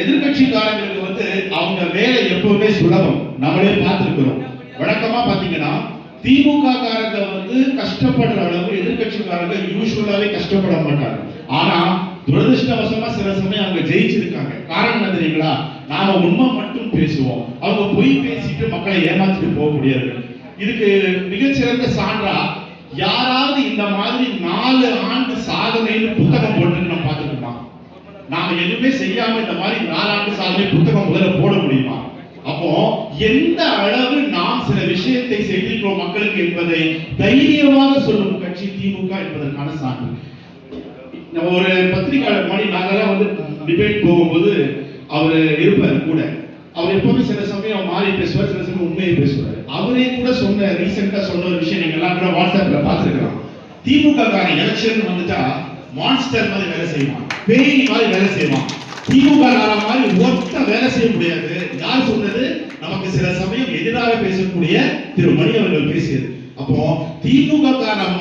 எதிர்கட்சிக்காரங்களுக்கு வந்து அவங்க வேலை எப்பவுமே சுலபம். நம்மளே பார்த்துருக்கிறோம். வழக்கமா பாத்தீங்கன்னா திமுக காரங்க வந்து கஷ்டப்படுற அளவு எதிர்கட்சிக்காரங்க யூஸ்வலாவே கஷ்டப்பட மாட்டாங்க. ஆனா துரதிருஷ்டவசமா சில சமயம் அவங்க ஜெயிச்சிருக்காங்க. காரணம் என்ன தெரியுங்களா? நாம உண்மை மட்டும் பேசுவோம். அவங்க பொய் பேசிட்டு மக்களை ஏமாத்திட்டு போக முடியாது. இதுக்கு மிகச்சிறந்த சான்றா யாராவது இந்த மாதிரி நாலு ஆண்டு சாதனைன்னு புத்தகம் போட்டு நாம எதுவுமே செய்யாம இந்த மாதிரி நாலாண்டு சாதனை புத்தகம் முதல்ல போட முடியுமா? அப்போ எந்த அளவு நாம் சில விஷயத்தை செய்திருக்கிறோம் மக்களுக்கு என்பதை தைரியமாக சொல்லும் கட்சி திமுக என்பதற்கான சான்று. நம்ம ஒரு பத்திரிகையாளர் மாதிரி நாங்கெல்லாம் வந்து டிபேட் போகும்போது அவர் இருப்பார் கூட. அவர் எப்பவுமே சில சமயம் மாறி பேசுவார் சில சமயம் உண்மையை பேசுவார். அவரே கூட சொன்ன ரீசெண்டா சொன்ன ஒரு விஷயம் எங்கெல்லாம் கூட வாட்ஸ்அப்ல பார்த்துருக்கலாம். திமுக காரன் எலெக்ஷன் வந்துட்டா மான்ஸ்டர் மாதிரி வேலை செய்வான். பேய் மாதிரி வேலை செய்வான். திமுக மாதிரி ஒத்த வேலை செய்ய முடியாது. யார் சொன்னது? நமக்கு சில சமயம் எதிராக பேசக்கூடிய திரு மணி அவர்கள் பேசியது. அப்போ திமுக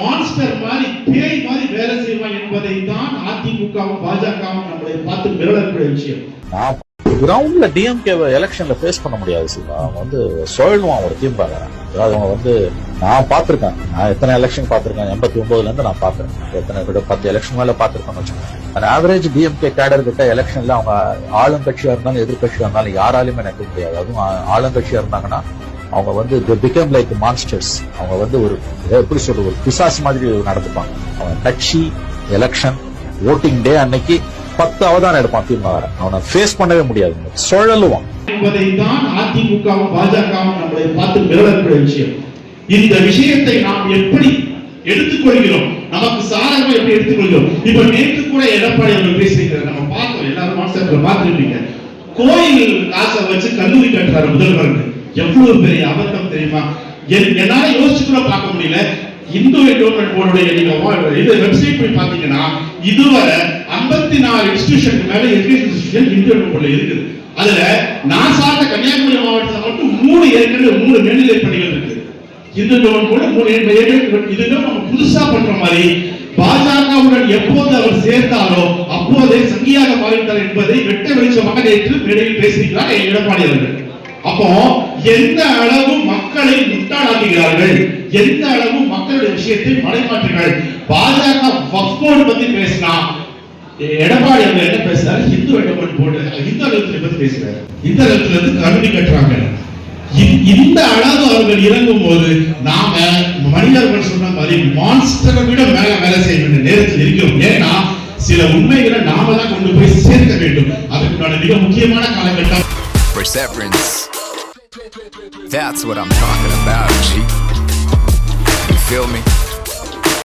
மான்ஸ்டர் மாதிரி பேய் மாதிரி வேலை செய்வான் என்பதை தான் அதிமுகவும் பாஜகவும் நம்மளை பார்த்து மிரளக்கூடிய விஷயம். கிரவுண்ட்ல டிஎம்கே எலெக்ஷன்ல ஃபேஸ் பண்ண முடியாது சிவா. அவன் வந்து சுழல்வான் ஒரு டீம் அதாவது அவங்க வந்து நான் பார்த்திருக்கேன். நான் எத்தனை எலெக்ஷன் பார்த்திருக்கேன்? எண்பத்தி ஒன்பதுல இருந்து நான் பார்த்திருக்கேன். எத்தனை விட? பத்து எலெக்ஷன் மேல பார்த்திருக்கேன்னு வச்சுக்கோங்க. ஆவரேஜ் டிஎம்கே கேடர் கிட்ட எலெக்ஷன்ல அவங்க ஆளுங்கட்சியா இருந்தாலும் எதிர்கட்சியா இருந்தாலும் யாராலையுமே நிற்க முடியாது. அதுவும் ஆ- ஆளுங்கட்சியா இருந்தாங்கன்னா அவங்க வந்து பிகம் லைக் மான்ஸ்டர்ஸ் அவங்க வந்து ஒரு எப்படி சொல்றது? ஒரு பிசாஸ் மாதிரி நடந்துப்பாங்க. அவன் கட்சி எலெக்ஷன் ஓட்டிங் டே அன்னைக்கு பத்து அவதானம் எடுப்பான் திமுக அவனை ஃபேஸ் பண்ணவே முடியாது. சுழலுவான். என்பதை தான் அதிமுகவும் பாஜகவும் நம்மளை பார்த்து மிரளக்கூடிய விஷயம். இந்த விஷயத்தை நாம் எப்படி எடுத்துக்கொள்கிறோம்? நமக்கு சாதகம் எப்படி எடுத்துக்கொள்கிறோம்? இப்ப நேற்று கூட எடப்பாடி அவர்கள் பேசியிருக்கிறார். நம்ம பார்த்தோம். எல்லாரும் வாட்ஸ்அப்ல பார்த்துருப்பீங்க. கோயில் காசை வச்சு கல்லூரி கட்டுறாரு முதல்வருக்கு. எவ்வளவு பெரிய அபத்தம் தெரியுமா? என்- என்னால யோசிச்சு கூட பார்க்க முடியல. இந்து என்டோன்மெண்ட் போர்டுடைய நீங்க இது வெப்சைட் போய் பாத்தீங்கன்னா இதுவரை 54 நாலு இன்ஸ்டிடியூஷனுக்கு மேல எஜுகேஷன் இன்ஸ்டிடியூஷன் இந்து இருக்குது. அதுல நான் சார்ந்த கன்னியாகுமரி மாவட்டத்தில் மட்டும் மூணு ஏற்கனவே மூணு மேல்நிலை பணிகள் இருக்கு. இந்து கூட இதுதான் நம்ம புதுசா பண்ற மாதிரி பாஜகவுடன் எப்போது அவர் சேர்ந்தாரோ அப்போதே சங்கியாக மாறிவிட்டார் என்பதை வெட்ட வெளிச்சமாக நேற்று மேடையில் பேசியிருக்கிறார் எடப்பாடி அவர்கள். அப்போ எந்த அளவு மக்களை முட்டாளாக்குகிறார்கள்? எந்த அளவு மக்களுடைய விஷயத்தை மலைமாற்றுகிறார்கள்? பாஜக வக்ஃப் பத்தி பேசினா எடப்பாடி அவர்கள் என்ன பேசுறாரு? ஹிந்து எடப்பாடி போர்டு ஹிந்து அலுவலகத்தை பத்தி பேசுறாரு. இந்த அலுவலகத்துல இருந்து கல்வி கட்டுறாங்க. இந்த அளவு அவர்கள் இறங்கும் போது நாம மனிதர்கள் சொன்ன மாதிரி மான்ஸ்டரை விட மேல வேலை செய்ய வேண்டிய நேரத்தில் இருக்கிறோம் ஏன்னா சில உண்மைகளை நாம தான் கொண்டு போய் சேர்க்க வேண்டும் அதுக்குண்டான மிக முக்கியமான காலகட்டம் Perseverance. That's what I'm talking about, G. You feel me?